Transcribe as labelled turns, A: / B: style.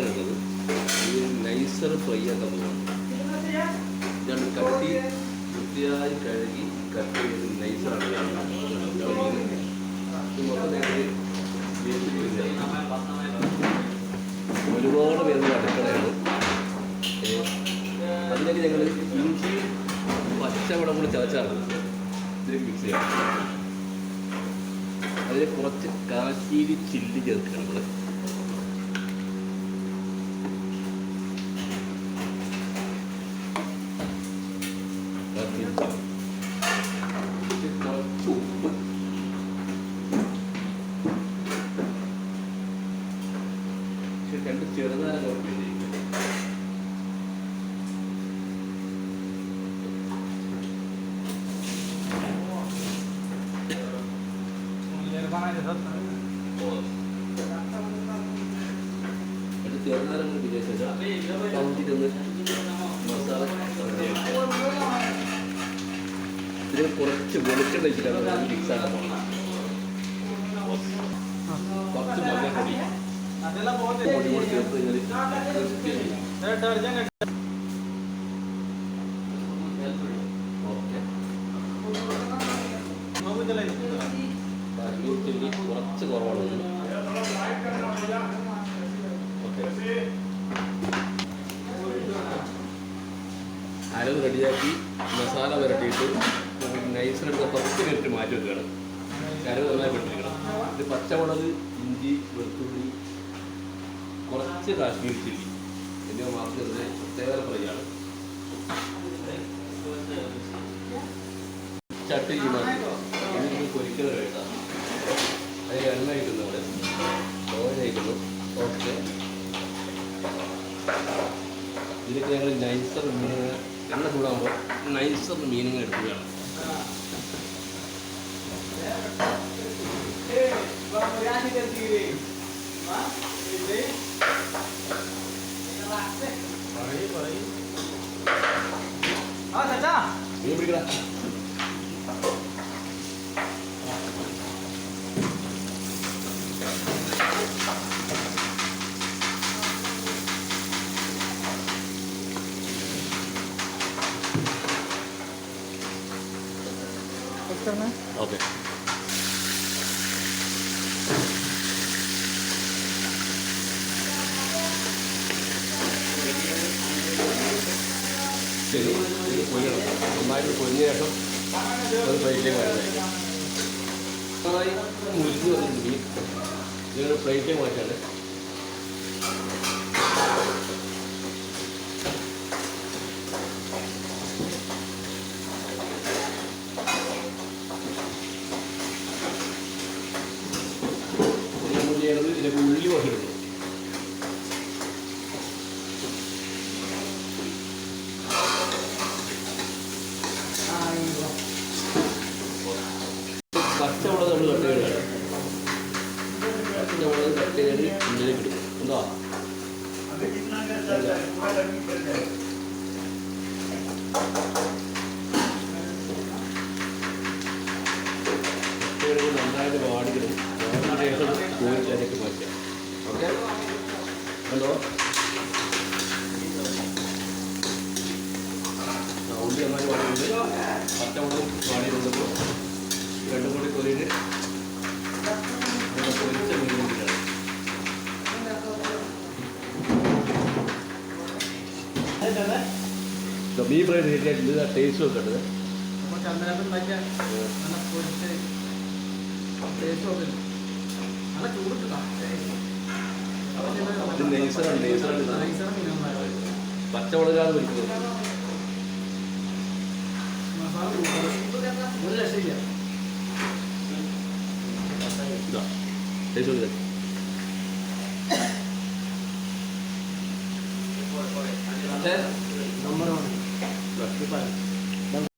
A: ഉള്ളത് ഇത് NISER fry ആക്കാൻ പോകുന്നത് ഞാൻ കട്ടി വൃത്തിയായി കഴുകി കട്ട് ചെയ്ത് നൈസറാണ് ഒരുപാട് പേരുടെ അടുക്കളയാണ്. അതിലേക്ക് ഞങ്ങൾ ഇഞ്ചി പച്ചവടം കൂടി ചതച്ചാണ് ഇതിലേക്ക് മിക്സ് ചെയ്യാം. അതിൽ കുറച്ച് കാശ്മീരി ചില്ലി ചേർക്കണം നമ്മൾ രണ്ട് ചെറുനാരങ്ങ ഉപയോഗിക്കും രണ്ട് ചെറുനാരങ്ങ ഉപയോഗിച്ച ശേഷം കൗണ്ടിട്ടൊന്ന് മസാല റെഡിയാക്കുക ഇതിൽ കുറച്ച് വെളിച്ചെണ്ണ വെച്ചിട്ടാണ് മിക്സ് ആക്കാൻ പോകുന്നത് കുറച്ച് മഞ്ഞൾപ്പൊടി കുറച്ച് കുറവാണ് അരവ് റെഡിയാക്കി മസാല പുരട്ടിയിട്ട് നൈസിനെടുത്ത് പത്ത് മിനിറ്റ് മാറ്റി വെക്കുകയാണ്. അരവ് നന്നായി പെട്ടിരിക്കണം. ഇത് പച്ചമുളക് ഇഞ്ചി വെളുത്തുള്ളി കുറച്ച് കാശ്മീർ ചില്ലി എന്നിവ മാത്രം പ്രത്യേക ഫ്രൈയാണ് ചട്ടി മാറ്റി എനിക്ക് പൊരിക്കൽ കഴിക്കാം അതിൽ എണ്ണ കഴിക്കുന്നു അവിടെ. Oil okay. ഇതിലേക്ക് ഞങ്ങൾ നൈസർ മീനുകൾ എണ്ണ ചൂടാകുമ്പോൾ നൈസർ എടുക്കുകയാണ്. 되잖아. 이거 우리가. 오케이. നന്നായിട്ട് പൊരിഞ്ഞ ശേഷം ഒരു പ്ലേറ്റിലേക്ക് മാറ്റി നന്നായി മുരിഞ്ഞ് വന്നിട്ടുണ്ട് മീൻ ഇതിനൊരു പ്ലേറ്റിലേക്ക് മാറ്റാണ് ചെയ്യണത് ഇതിലേക്ക് ഉള്ളി വഹിടുന്നു പച്ചമുളക് കട്ട് ചെയ്ത് ഉള്ളിലേക്ക് ഇടും എന്താ നന്നായിട്ട് വാടിക്കിടും വാടിയ ശേഷം കോരിലേക്ക് മാറ്റാം ഓക്കെ? ഹലോ ഉള്ളി നന്നായി വാടിയിട്ടുണ്ട് പച്ചമുളക് വാടിയിട്ടുണ്ടപ്പോൾ മീൻ ഫ്രൈ റെഡിയായിട്ടുണ്ട് ടേസ്റ്റ് നെയ്സറാണ് പച്ചമുളകാണ് പൊരിക്കുന്നത്
B: ഒരു ലക്ഷം
A: ഇല്ല ടേസ്റ്റ്
B: नंबर
A: वन।